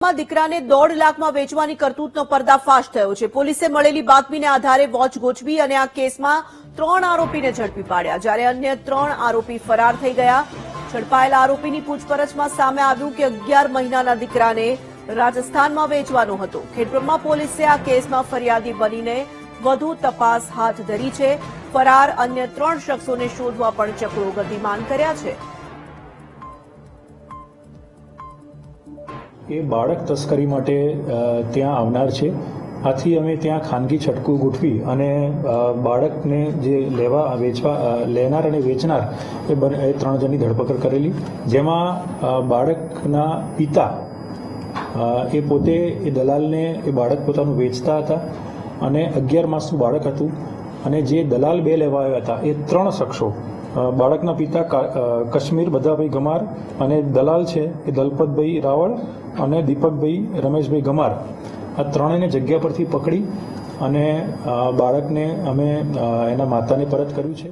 માં દીકરાને દોઢ લાખમાં વેચવાની કરતૂતનો પર્દાફાશ થયો છે. પોલીસે મળેલી બાતમીને આધારે વોચ ગોઠવી અને આ કેસમાં ત્રણ આરોપીને ઝડપી પાડ્યા. જ્યારે અન્ય ત્રણ આરોપી ફરાર થઈ ગયા. ઝડપાયેલા આરોપીની પૂછપરછમાં સામે આવ્યું કે અગિયાર મહિનાના દીકરાને રાજસ્થાનમાં વેચવાનો હતો. ખેડબ્રહ્મા પોલીસે આ કેસમાં ફરિયાદી બનીને વધુ તપાસ હાથ ધરી છે. ફરાર અન્ય ત્રણ શખ્સોને શોધવા પણ ચક્રો ગતિમાન કર્યા છે. એ બાળક તસ્કરી માટે ત્યાં આવનાર છે. આથી અમે ત્યાં ખાનગી છટકું ગોઠવી અને બાળકને જે લેવા, વેચવા લેનાર અને વેચનાર એ બંને, એ ત્રણ જણની ધરપકડ કરેલી. જેમાં બાળકના પિતા એ પોતે, એ દલાલને, એ બાળક પોતાનું વેચતા હતા અને અગિયાર માસનું બાળક હતું. અને જે દલાલ બે લેવા આવ્યા હતા, એ ત્રણ શખ્સો બાળકના પિતા કાશ્મીર બધાભાઈ ગમાર અને દલાલ છે એ દલપતભાઈ રાવળ અને દીપકભાઈ રમેશભાઈ ગમાર. આ ત્રણેયને જગ્યા પરથી પકડી અને બાળકને અમે એના માતાને પરત કર્યું છે.